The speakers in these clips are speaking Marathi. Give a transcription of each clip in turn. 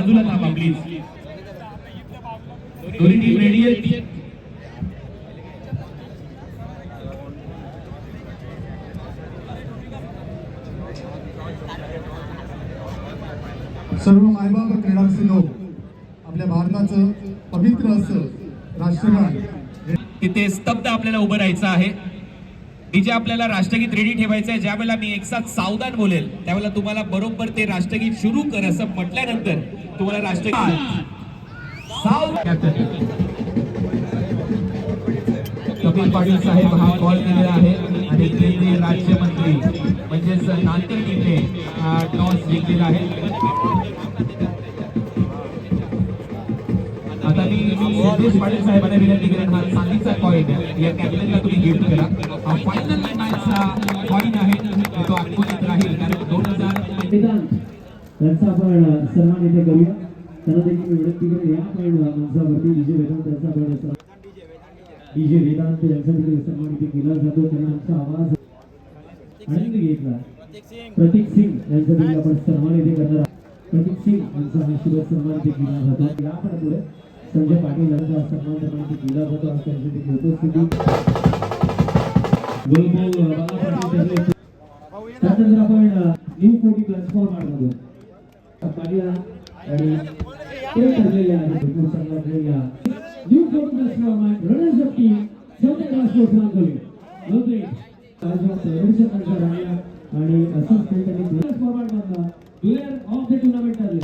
बाजूला थांबा प्लीज दोन्ही टीम रेडी आहेत? सर्व मायबाप क्रीडाक्षी लोक आपल्या भारताचं पवित्र असं राष्ट्रगान. तिथे स्तब्ध आपल्याला उभं राहायचं आहे. डीजे आपल्याला राष्ट्रगीत रेडी ठेवायचं आहे ज्या वेळेला मी एक साथ सावधान बोलेल त्यावेळेला तुम्हाला बरोबर ते राष्ट्रगीत सुरू कर असं म्हटल्यानंतर तुम्हाला राष्ट्रगीत सावधान कपिल पाटील साहेब हा कॉल केलेला आहे आणि केंद्रीय राज्यमंत्री म्हणजेच नांदेड हा टॉस जिंकलेला आहे. आता मी सिद्धेश पाटील साहेबांना विनंती करेन. हा चांदीचा कॉईन या कॅबिनेटला तुम्ही गिफ्ट करा. हा फायनल मॅचचा कॉईन आहे. तो आठवणीत राहील कारण दोन हजार त्यांचा आपण सन्मान इथे करूया. त्यांना देखील मी विनंती करेन. या आपण मंचावरती डीजे वेदांत यांचा आपण डीजे वेदांत यांचा देखील सन्मान इथे केला जातो. त्यांना आमचा आवाज आनंद घेतला प्रतीक सिंग यांचा देखील आपण सन्मान इथे करणार प्रतीक सिंग यांचा हा शुभ सन्मान इथे केला जातो. या आपण पुढे संजय पाटील यांचा सन्मान जातो. आज त्यांची उपस्थिती. त्यानंतर आपण न्यू कोटी प्लॅटफॉर्म आणतो पाहिला आणि ते ठरलेले आहे भरपूर संघटनेला न्यू कोटी रनर्स अप टीम आणि असंच त्यांनी प्लेअर ऑफ द टुर्नामेंट ठरले.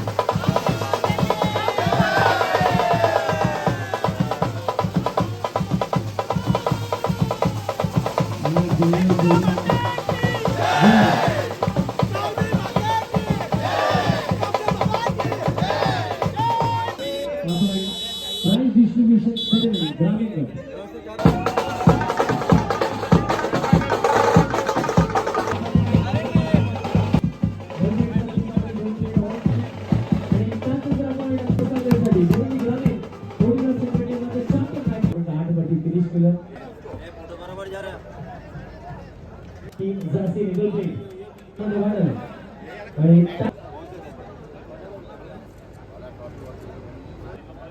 आणि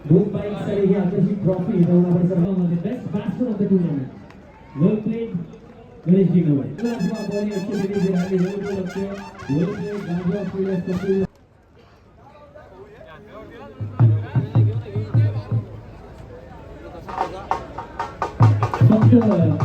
दोन ही आकर्षित ट्रॉफी जाऊन आपण सर्वांमध्ये best batsman of the tournament well played Ganesh जे आहे वेल प्लेड असते वेल प्लेड कपिल फक्त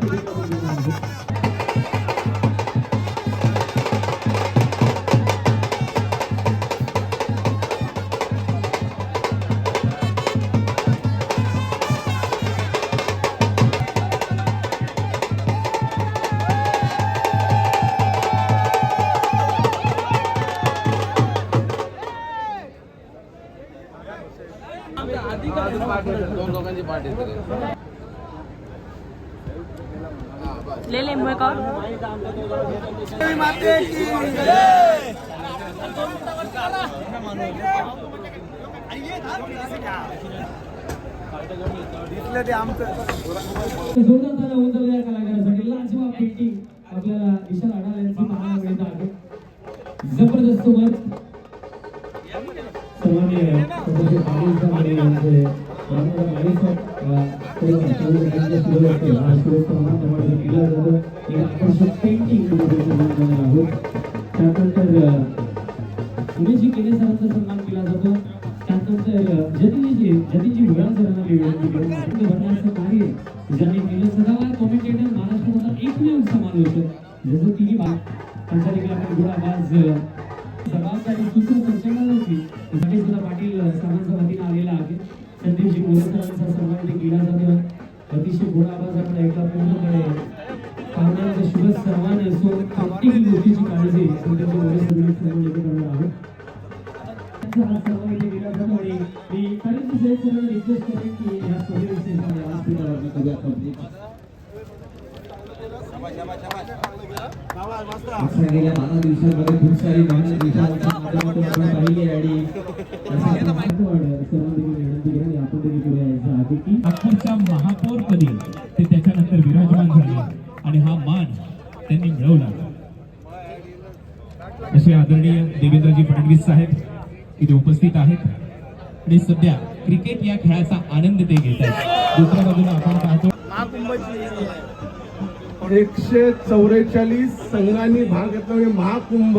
ले ले मुझे कौन कलाकारासाठी लाजवाब पेंटिंग आपल्याला पाहायला मिळत आहे. जबरदस्त वर सुरू हा केला पेंटिंग आहोत त्यानंतर उमेशजी केले सरांचा सन्मान केला जातो त्यानंतर जतीजी जतीजी सरांना भरण्याचं कार्य ज्यांनी केलं सदावार कॉमेंटेटर एकमेव समालोचक जसं तिने त्यांचा त्यांचा हा सन्मान मी रिक्वेस्ट करेन की या स्पर्धेविषयी करूया. गेल्या बारा दिवसांमध्ये खूप सारी देशाच्या माध्यमातून आपण पाहिली आणि सर्वांनी विनंती करेन, आपण देखील आधी की नागपूरच्या महापौरपदी ते त्याच्यानंतर विराजमान झाले आणि हा मान त्यांनी मिळवला असे आदरणीय देवेंद्रजी फडणवीस साहेब इथे उपस्थित आहेत. आणि सध्या क्रिकेट या खेळाचा आनंद ते घेत आहेत. दुसऱ्या बाजूला आपण पाहतो. एकशे चौवेचाळीस संघांनी भाग घेतला म्हणजे महाकुंभ.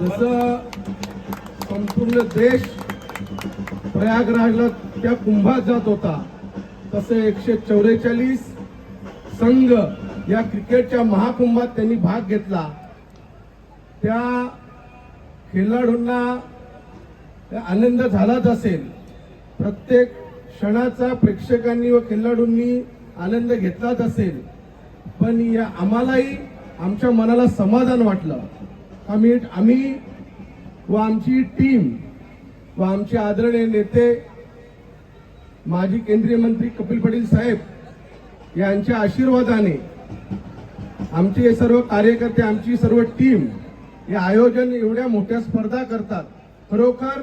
जसं संपूर्ण देश प्रयागराजला त्या कुंभात जात होता तसे एकशे चौवेचाळीस संघ या क्रिकेटच्या महाकुंभात त्यांनी भाग घेतला. त्या खेळाडूंना आनंद झालाच असेल. प्रत्येक क्षणाचा प्रेक्षकांनी व खेळाडूंनी आनंद घेतलाच असेल. पण या आम्हालाही आमच्या मनाला समाधान वाटलं. आम्ही आम्ही व आमची टीम व आमचे आदरणीय नेते माजी केंद्रीय मंत्री कपिल पाटील साहेब यांच्या आशीर्वादाने आमचे हे सर्व कार्यकर्ते आमची सर्व टीम हे आयोजन एवढ्या मोठ्या स्पर्धा करतात. खरोखर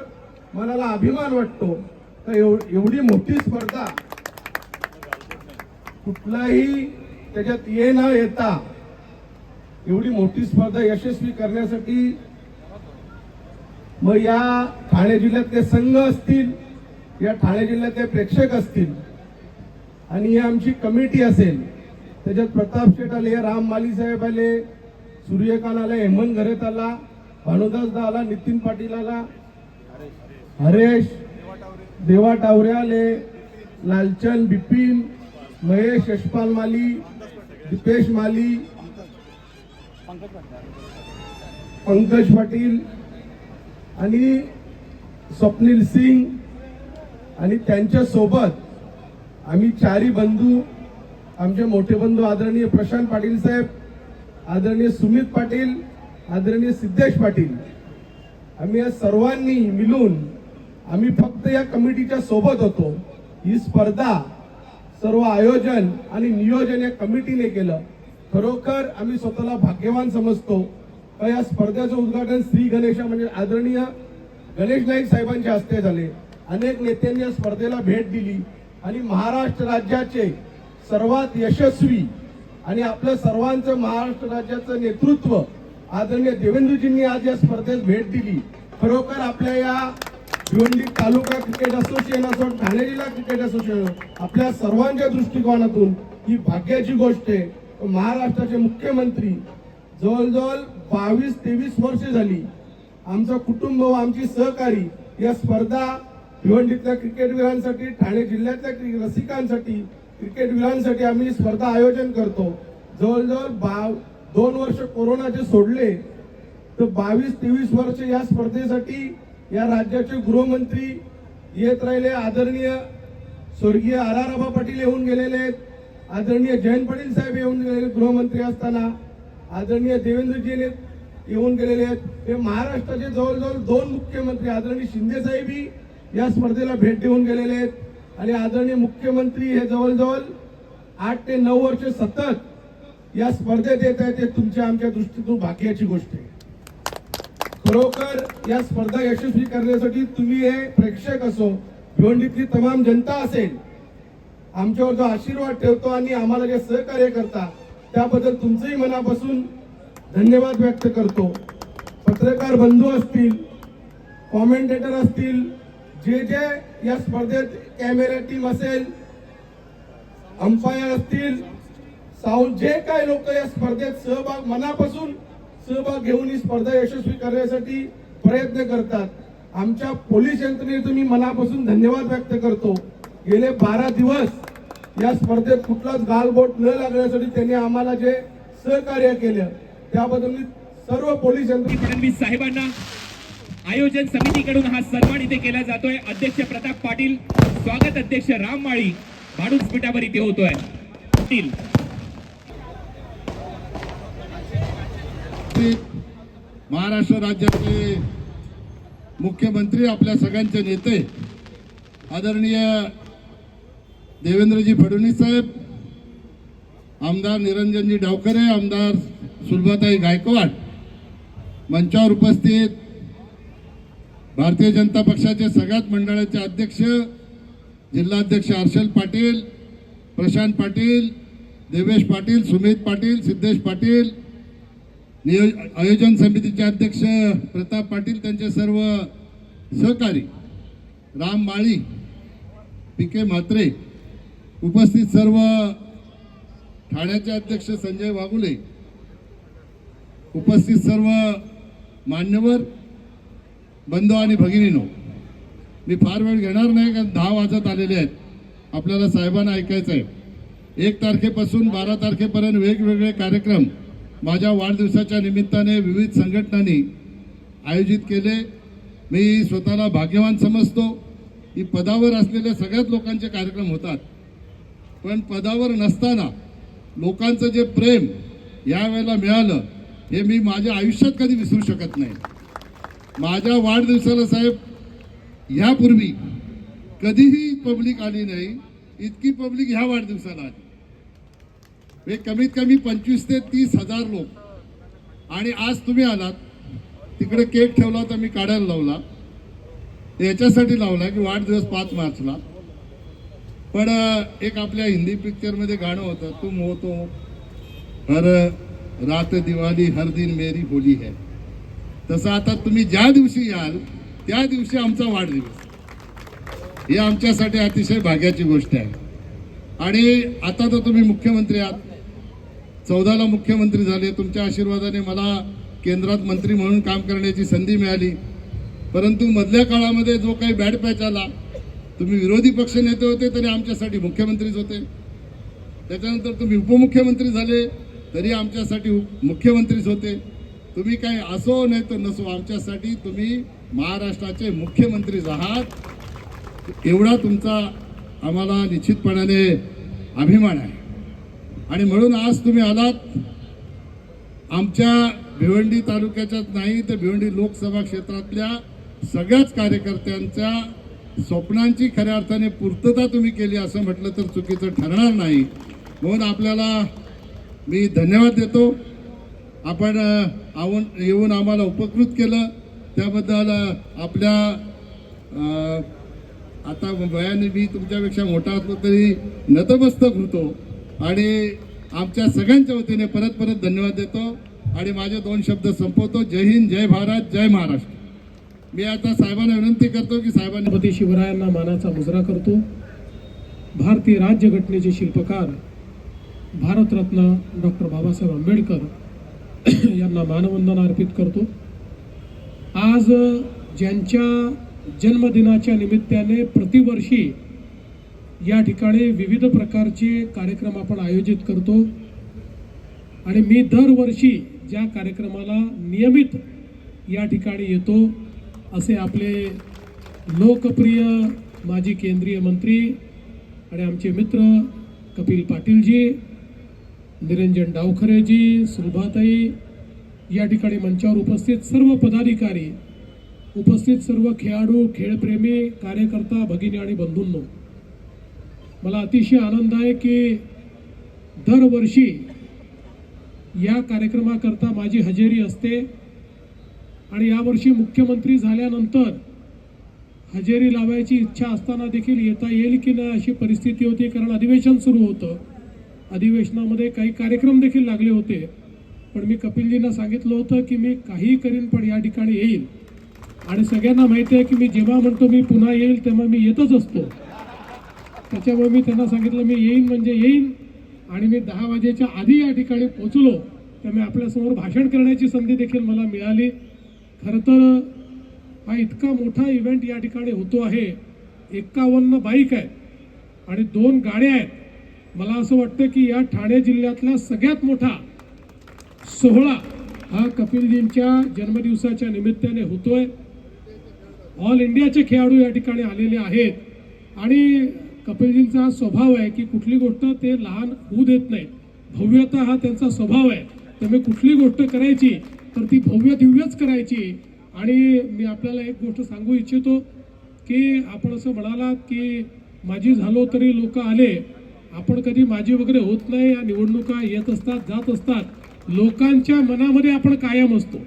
मनाला अभिमान वाटतो. तर एवढी मोठी स्पर्धा कुठलाही त्याच्यात ये न येता एवढी मोठी स्पर्धा यशस्वी करण्यासाठी मग या ठाणे जिल्ह्यातले संघ असतील या ठाणे जिल्ह्यातले प्रेक्षक असतील आणि ही आमची कमिटी असेल त्याच्यात प्रताप शेठ आले राम माली साहेब आले सूर्यकांत आला हेमंत घरेत आला भानुदासदा आला नितीन पाटील आला हरेश देवा टावरे आले लालचंद बिपिन महेश यशपाल माली दीपेश माली पंकज पाटील आणि स्वप्नील सिंग आणि त्यांच्यासोबत आम्ही चारी बंधू आमचे मोठे बंधू आदरणीय प्रशांत पाटील साहेब आदरणीय सुमित पाटील आदरणीय सिद्धेश पाटील आम्ही या सर्वांनी मिळून आम्ही फक्त या कमिटीच्या सोबत होतो. ही स्पर्धा सर्व आयोजन आणि नियोजन या कमिटीने केलं. खरोखर आम्ही स्वतःला भाग्यवान समजतो. का या स्पर्धेचं उद्घाटन श्री गणेशा म्हणजे आदरणीय गणेश नाईक साहेबांच्या हस्ते झाले. अनेक नेत्यांनी या स्पर्धेला भेट दिली आणि महाराष्ट्र राज्याचे सर्वात यशस्वी आणि आपल्या सर्वांचं महाराष्ट्र राज्याचं नेतृत्व आदरणीय देवेंद्रजींनी आज या स्पर्धेत भेट दिली. खरोखर आपल्या या भिवंडी तालुका क्रिकेट असोसिएशन असो ठाणे जिल्हा क्रिकेट असोसिएशन आपल्या सर्वांच्या दृष्टिकोनातून ही भाग्याची गोष्ट आहे. महाराष्ट्राचे मुख्यमंत्री जवळजवळ बावीस तेवीस वर्ष झाली. आमचं कुटुंब व आमची सहकारी या स्पर्धा भिवंडीतल्या क्रिकेटवीरांसाठी ठाणे जिल्ह्यातल्या रसिकांसाठी क्रिकेटवीरांसाठी आम्ही स्पर्धा आयोजन करतो. जवळजवळ बा दोन वर्ष कोरोनाचे सोडले तर बावीस तेवीस वर्ष या स्पर्धेसाठी या राज्याचे गृहमंत्री येत राहिले. आदरणीय स्वर्गीय आर आर आबा पाटील येऊन गेलेले आहेत. आदरणीय जयंत पाटील साहेब येऊन गेलेले गृहमंत्री असताना. आदरणीय देवेंद्रजी येऊन गेलेले आहेत. हे महाराष्ट्राचे जवळजवळ दोन मुख्यमंत्री आदरणीय शिंदे साहेबही या स्पर्धेला भेट देऊन गेलेले आहेत. आणि आदरणीय मुख्यमंत्री हे जवळजवळ आठ ते नऊ वर्ष सतत या स्पर्धेत येत आहेत हे तुमच्या आमच्या दृष्टीतून भाग्याची गोष्ट आहे. खरोखर या स्पर्धा यशस्वी करण्यासाठी तुम्ही हे प्रेक्षक असो भिवंडीतली तमाम जनता असेल आमच्यावर जो आशीर्वाद ठेवतो आणि आम्हाला जे सहकार्य करता त्याबद्दल तुमचंही मनापासून धन्यवाद व्यक्त करतो. पत्रकार बंधू असतील कॉमेंटेटर असतील जे जे या स्पर्धेत कॅमेरा टीम असेल अंपायर असतील साऊंड जे काय लोक या स्पर्धेत सहभाग मनापासून सहभाग घेऊन ही स्पर्धा यशस्वी करण्यासाठी प्रयत्न करतात. आमच्या पोलीस यंत्रणेचं मी मनापासून धन्यवाद व्यक्त करतो. गेले बारा दिवस या स्पर्धेत कुठलाच गालबोट न लागण्यासाठी त्यांनी आम्हाला जे सहकार्य केलं त्याबद्दल मी सर्व पोलीस यंत्रणा साहेबांना आयोजन समितीकडून हा सन्मान इथे केला जातोय. अध्यक्ष प्रताप पाटील स्वागत अध्यक्ष राम माळी माणूस पीठावर इथे होतोय. पाटील. महाराष्ट्र राज्याचे मुख्यमंत्री आपल्या सगळ्यांचे नेते आदरणीय देवेंद्रजी फडणवीस साहेब आमदार निरंजनजी डावकरे आमदार सुलभाताई गायकवाड मंचावर उपस्थित भारतीय जनता पक्षाचे सगळ्यात मंडळाचे अध्यक्ष जिल्हाध्यक्ष हर्षल पाटील प्रशांत पाटील देवेश पाटील सुमित पाटील सिद्धेश पाटील नियो आयोजन समितीचे अध्यक्ष प्रताप पाटील त्यांचे सर्व सहकारी राम माळी पी के म्हात्रे उपस्थित सर्व ठाण्याचे अध्यक्ष संजय वाघुले उपस्थित सर्व मान्यवर बंधू आणि भगिनीनो मी फार वेळ घेणार नाही कारण दहा वाजत आलेले आहेत. आपल्याला साहेबांना ऐकायचं आहे. एक तारखेपासून बारा तारखेपर्यंत वेगवेगळे कार्यक्रम माझ्या वाढदिवसाच्या निमित्ताने विविध संघटनांनी आयोजित केले. मी स्वतःला भाग्यवान समजतो. की पदावर असलेल्या सगळ्याच लोकांचे कार्यक्रम होतात. पण पदावर नसताना लोकांचं जे प्रेम यावेळेला मिळालं हे मी माझ्या आयुष्यात कधी विसरू शकत नाही. माझ्या वाढदिवसाला साहेब यापूर्वी कधीही पब्लिक आली नाही इतकी पब्लिक ह्या वाढदिवसाला आली. हे कमीत कमी पंचवीस ते तीस हजार लोक. आणि आज तुम्ही आलात तिकडे केक ठेवला तर मी काढायला लावला. याच्यासाठी लावला की वाढदिवस पाच मार्चला. पण एक आपल्या हिंदी पिक्चरमध्ये गाणं होतं तुम हो तो हर रात दिवाळी हर दिन मेरी होली है. तसं आता तुम्ही ज्या दिवशी याल त्या दिवशी आमचा वाढदिवस. ही आमच्यासाठी अतिशय भाग्याची गोष्ट आहे. आणि आता तर तुम्ही मुख्यमंत्री आहात. चौदाला मुख्यमंत्री झाले. तुमच्या आशीर्वादाने मला केंद्रात मंत्री म्हणून काम करण्याची संधी मिळाली. परंतु मधल्या काळामध्ये जो काही बॅड पॅच आला तुम्ही विरोधी पक्ष नेते होते तरी आमच्यासाठी मुख्यमंत्रीच होते. त्याच्यानंतर तुम्ही उपमुख्यमंत्री झाले तरी आमच्यासाठी उप- मुख्यमंत्रीच होते. तुम्ही काही असो नाही तर नसो आमच्यासाठी तुम्ही महाराष्ट्राचे मुख्यमंत्रीच आहात एवढा तुमचा आम्हाला निश्चितपणाने अभिमान आहे. आणि म्हणून आज तुम्ही आलात. आमच्या भिवंडी तालुक्याच्याच नाही तर भिवंडी लोकसभा क्षेत्रातल्या सगळ्याच कार्यकर्त्यांच्या स्वप्नांची खऱ्या अर्थाने पूर्तता तुम्ही केली असं म्हटलं तर चुकीचं ठरणार नाही. म्हणून आपल्याला मी धन्यवाद देतो. आपण आवून येऊन आम्हाला उपकृत केलं. त्याबद्दल आपल्या आता वयाने मी तुमच्यापेक्षा मोठा असलो तरी नतमस्तक होतो. आणि आमच्या सगळ्यांच्या वतीने परत परत धन्यवाद देतो. आणि माझे दोन शब्द संपवतो. जय हिंद जय भारत जय महाराष्ट्र. मी आता साहेबांना विनंती करतो की साहेबांनी छत्रपती शिवरायांना मानाचा मुजरा करतो. भारतीय राज्यघटनेचे शिल्पकार भारतरत्न डॉक्टर बाबासाहेब आंबेडकर त्यांना मानवंदना अर्पित करतो. आज ज्यांच्या जन्मदिनाच्या निमित्ताने प्रतिवर्षी या ठिकाणी विविध प्रकारचे कार्यक्रम आपण आयोजित करतो आणि मी दरवर्षी ज्या कार्यक्रमाला नियमित या ठिकाणी येतो असे आपले लोकप्रिय माजी केंद्रीय मंत्री आणि आमचे मित्र कपिल पाटीलजी निरंजन डावखरेजी सुलभाताई या ठिकाणी मंचावर उपस्थित सर्व पदाधिकारी उपस्थित सर्व खेळाडू खेळप्रेमी कार्यकर्ता भगिनी आणि बंधूंनो मला अतिशय आनंद आहे की दरवर्षी या कार्यक्रमाकरता माझी हजेरी असते आणि यावर्षी मुख्यमंत्री झाल्यानंतर हजेरी लावायची इच्छा असताना देखील येता येईल की नाही अशी परिस्थिती होती कारण अधिवेशन सुरू होतं. अधिवेशनामध्ये काही कार्यक्रम देखील लागले होते. पण मी कपिलजींना सांगितलं होतं की मी काहीही करीन पण या ठिकाणी येईल आणि सगळ्यांना माहिती आहे की मी जेव्हा म्हणतो मी पुन्हा येईल तेव्हा मी येतच असतो. त्याच्यामुळे मी त्यांना सांगितलं मी येईन म्हणजे येईन. आणि मी दहा वाजेच्या आधी या ठिकाणी पोचलो तर मी आपल्यासमोर भाषण करण्याची संधी देखील मला मिळाली. खरं तर हा इतका मोठा इव्हेंट या ठिकाणी होतो आहे. एक्कावन्न बाईक आहेत आणि दोन गाड्या आहेत. मला असं वाटतं की या ठाणे जिल्ह्यातला सगळ्यात मोठा सोहळा हा कपिलजींच्या जन्मदिवसाच्या निमित्ताने होतोय. ऑल इंडियाचे खेळाडू या ठिकाणी आलेले आहेत. आणि कपिलजींचा स्वभाव आहे की कुठली गोष्ट ते लहान होऊ देत नाही भव्यता हा त्यांचा स्वभाव आहे. त्यामुळे कुठली गोष्ट करायची तर ती भव्य दिव्यच करायची. आणि मी आपल्याला एक गोष्ट सांगू इच्छितो की आपण असं म्हणालात की माझी झालो तरी लोक आले. आपण कधी माझी वगैरे होत नाही या निवडणुका येत असतात जात असतात. लोकांच्या मनामध्ये आपण कायम असतो.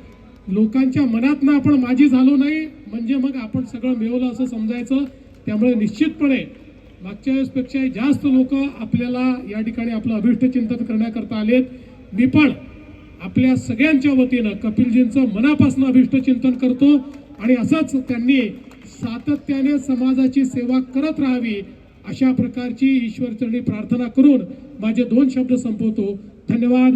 लोकांच्या मनातनं आपण माझी झालो नाही म्हणजे मग आपण सगळं मिळवलं असं समजायचं. त्यामुळे निश्चितपणे मागच्या वेळेसपेक्षा जास्त लोक आपल्याला या ठिकाणी आपलं अभिष्ट चिंतन करण्याकरता आलेत. मी पण आपल्या सगळ्यांच्या वतीनं कपिलजींचं मनापासून अभिष्ट चिंतन करतो आणि असंच त्यांनी सातत्याने समाजाची सेवा करत राहावी अशा प्रकारची ईश्वरचरणी प्रार्थना करून माझे दोन शब्द संपवतो. धन्यवाद.